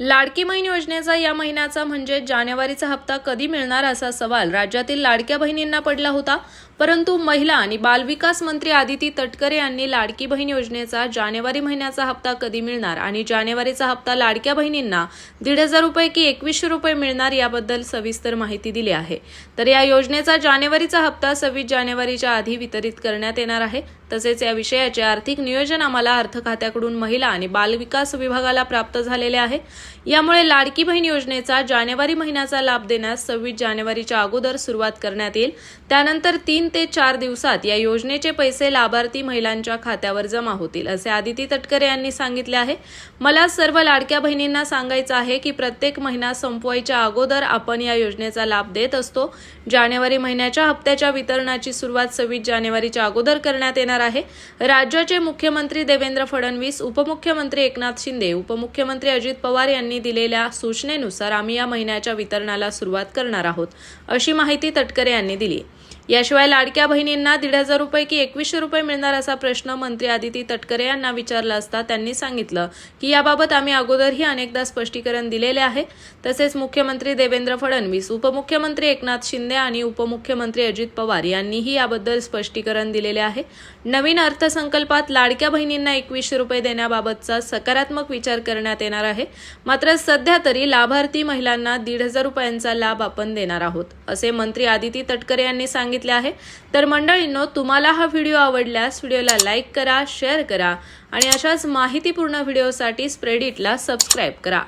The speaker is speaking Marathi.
लाडकी बहीण योजनेचा या महिन्याचा म्हणजे जानेवारीचा हप्ता कधी मिळणार असा सवाल? राज्यातील लाडक्या बहिणींना पडला होता परंतु महिला आणि बालविकास मंत्री आदिती तटकरे यांनी लाडकी बहीण योजनेचा जानेवारी महिन्याचा हप्ता कधी मिळणार आणि जानेवारीचा हप्ता लाडक्या बहिणींना दीड हजार रुपये की एकवीसशे रुपये मिळणार याबद्दल सविस्तर माहिती दिली आहे. तर या योजनेचा जानेवारीचा हप्ता सव्वीस जानेवारीच्या आधी वितरित करण्यात येणार आहे. तसेच या विषयाचे आर्थिक नियोजन आम्हाला अर्थ खात्याकडून महिला आणि बालविकास विभागाला प्राप्त झालेले आहे. यामुळे लाडकी बहीण योजनेचा जानेवारी महिन्याचा लाभ देण्यास सव्वीस जानेवारीच्या अगोदर सुरुवात करण्यात येईल. त्यानंतर तीन ते चार दिवसात या योजनेचे पैसे लाभार्थी महिलांच्या खात्यावर जमा होतील असे आदिती तटकरे यांनी सांगितले आहे. मला सर्व लाडक्या बहिणींना सांगायचं आहे की प्रत्येक महिना संपवायच्या अगोदर आपण या योजनेचा लाभ देत असतो. जानेवारी महिन्याच्या हप्त्याच्या वितरणाची सुरुवात सव्वीस जानेवारीच्या अगोदर करण्यात येणार आहे. राज्याचे मुख्यमंत्री देवेंद्र फडणवीस उपमुख्यमंत्री एकनाथ शिंदे उपमुख्यमंत्री अजित पवार यांनी दिलेल्या सूचनेनुसार आम्ही या महिन्याच्या वितरणाला सुरुवात करणार आहोत अशी माहिती तटकरे यांनी दिली. याशिवाय लाडक्या बहिणींना दीड हजार रुपये की एकवीसशे रुपये मिळणार असा प्रश्न मंत्री आदिती तटकरे यांना विचारला असता त्यांनी सांगितलं की याबाबत आम्ही अगोदरही अनेकदा स्पष्टीकरण दिलेले आहे. तसेच मुख्यमंत्री देवेंद्र फडणवीस उपमुख्यमंत्री एकनाथ शिंदे आणि उपमुख्यमंत्री अजित पवार यांनीही याबद्दल स्पष्टीकरण दिलेले आहे. नवीन अर्थसंकल्पात लाडक्या बहिणींना एकवीसशे रुपये देण्याबाबतचा सकारात्मक विचार करण्यात येणार आहे. मात्र सध्या तरी लाभार्थी महिलांना दीड हजार रुपयांचा लाभ आपण देणार आहोत असे मंत्री आदिती तटकरे यांनी सांगितले आहे. तर मंडळींनो तुम्हाला हा व्हिडिओ आवडल्यास व्हिडिओला लाईक करा शेअर करा आणि अशाच माहितीपूर्ण व्हिडिओसाठी स्प्रेडिटला सबस्क्राईब करा.